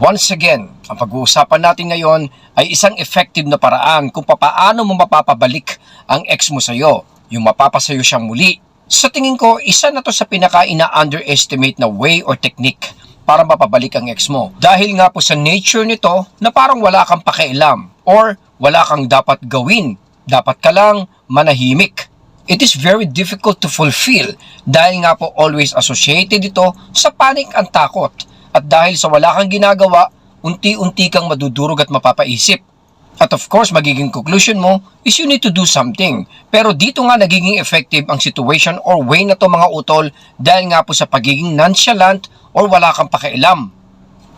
Once again, ang pag-uusapan natin ngayon ay isang effective na paraan kung papaano mo mapapabalik ang ex mo sa'yo, yung mapapasayo siyang muli. Sa tingin ko, isa na to sa pinaka-ina-underestimate na way or technique para mapabalik ang ex mo. Dahil nga po sa nature nito na parang wala kang pakialam or wala kang dapat gawin. Dapat ka lang manahimik. It is very difficult to fulfill dahil nga po always associated ito sa panic ang takot. At dahil sa wala kang ginagawa, unti-unti kang madudurog at mapapaisip. At of course, magiging conclusion mo is you need to do something. Pero dito nga nagiging effective ang situation or way na to mga utol dahil nga po sa pagiging nonchalant or wala kang pakialam.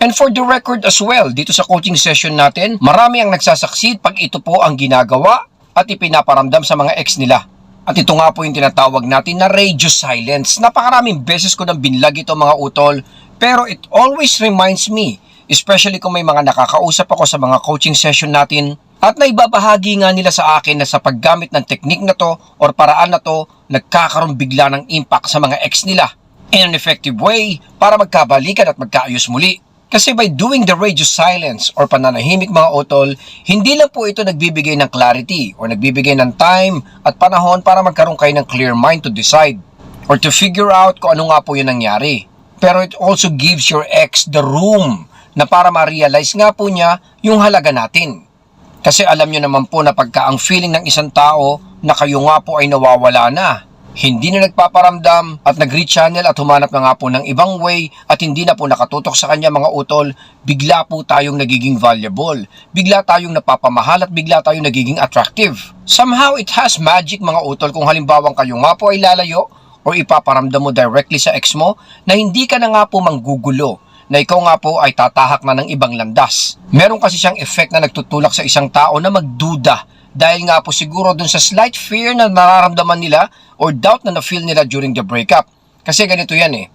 And for the record as well, dito sa coaching session natin, marami ang nagsasucceed pag ito po ang ginagawa at ipinaparamdam sa mga ex nila. At ito nga po yung tinatawag natin na radio silence. Napakaraming beses ko nang binlag ito mga utol, pero it always reminds me, especially kung may mga nakakausap ako sa mga coaching session natin, at naibabahagi nga nila sa akin na sa paggamit ng teknik na to or paraan na to, nagkakaroon bigla ng impact sa mga ex nila in an effective way para magkabalikan at magkaayos muli. Kasi by doing the radio silence or pananahimik mga utol, hindi lang po ito nagbibigay ng clarity or nagbibigay ng time at panahon para magkaroon kayo ng clear mind to decide or to figure out kung ano nga po yung nangyari. Pero it also gives your ex the room na para ma-realize nga po niya yung halaga natin. Kasi alam nyo naman po na pagka ang feeling ng isang tao na kayo nga po ay nawawala na, hindi na nagpaparamdam at nag-rechannel at humanap na nga po ng ibang way at hindi na po nakatutok sa kanya mga utol, bigla po tayong nagiging valuable. Bigla tayong napapamahal at bigla tayong nagiging attractive. Somehow it has magic mga utol kung halimbawang kayo nga po ay lalayo o ipaparamdam mo directly sa ex mo na hindi ka na nga po manggugulo na ikaw nga po ay tatahak na ng ibang landas. Meron kasi siyang effect na nagtutulak sa isang tao na magduda dahil nga po siguro dun sa slight fear na nararamdaman nila or doubt na na-feel nila during the breakup. Kasi ganito yan eh.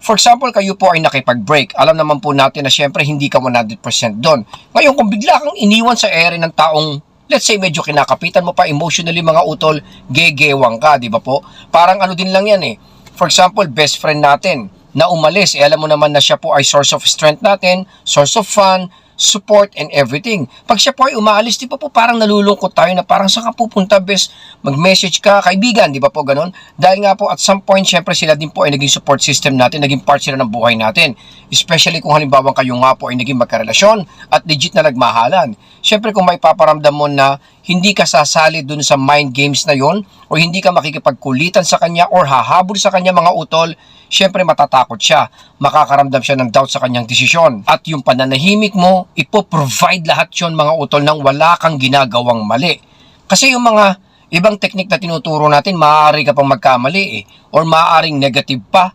For example, kayo po ay nakipag-break. Alam naman po natin na syempre hindi ka 100% doon. Ngayon, kung bigla kang iniwan sa ere ng taong let's say medyo kinakapitan mo pa emotionally mga utol, gegewang ka, di ba po? Parang ano din lang yan eh. For example, best friend natin na umalis, eh alam mo naman na siya po ay source of strength natin, source of fun, support and everything. Pag siya po ay umaalis, di ba po parang nalulungkot tayo na parang saan ka pupunta bes, mag-message ka, kaibigan, di ba po ganon? Dahil nga po at some point, syempre sila din po ay naging support system natin, naging part sila ng buhay natin. Especially kung halimbawa kayo nga po ay naging magkarelasyon at legit na nagmahalan. Syempre kung may paparamdam mo na hindi ka sasali dun sa mind games na yon o hindi ka makikipagkulitan sa kanya or hahabol sa kanya mga utol, syempre matatakot siya. Makakaramdam siya ng doubt sa kanyang desisyon. At yung pananahimik mo, ipo-provide lahat yon mga utol nang wala kang ginagawang mali. Kasi yung mga ibang teknik na tinuturo natin, maaari ka pang magkamali eh, or maaaring negative pa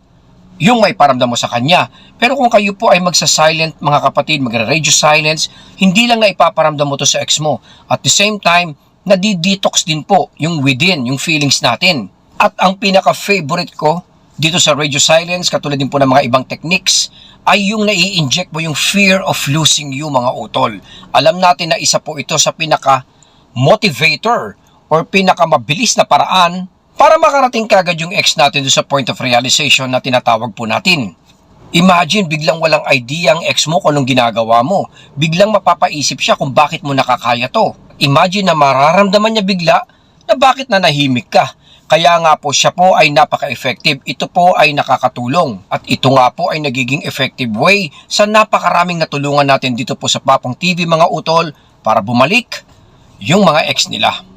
yung may paramdam mo sa kanya. Pero kung kayo po ay magsa-silent mga kapatid, magre-radio silence, hindi lang na ipaparamdam mo to sa ex mo. At the same time, nadi-detox din po yung within, yung feelings natin. At ang pinaka-favorite ko dito sa radio silence, katulad din po ng mga ibang techniques, ay yung nai-inject mo yung fear of losing you mga utol. Alam natin na isa po ito sa pinaka-motivator or pinaka-mabilis na paraan para makarating kagad yung ex natin doon sa point of realization na tinatawag po natin. Imagine biglang walang idea ang ex mo kung anong ginagawa mo. Biglang mapapaisip siya kung bakit mo nakakaya to. Imagine na mararamdaman niya bigla na bakit nanahimik ka. Kaya nga po siya po ay napaka-effective. Ito po ay nakakatulong. At ito nga po ay nagiging effective way sa napakaraming natulungan natin dito po sa Papong TV mga utol para bumalik yung mga ex nila.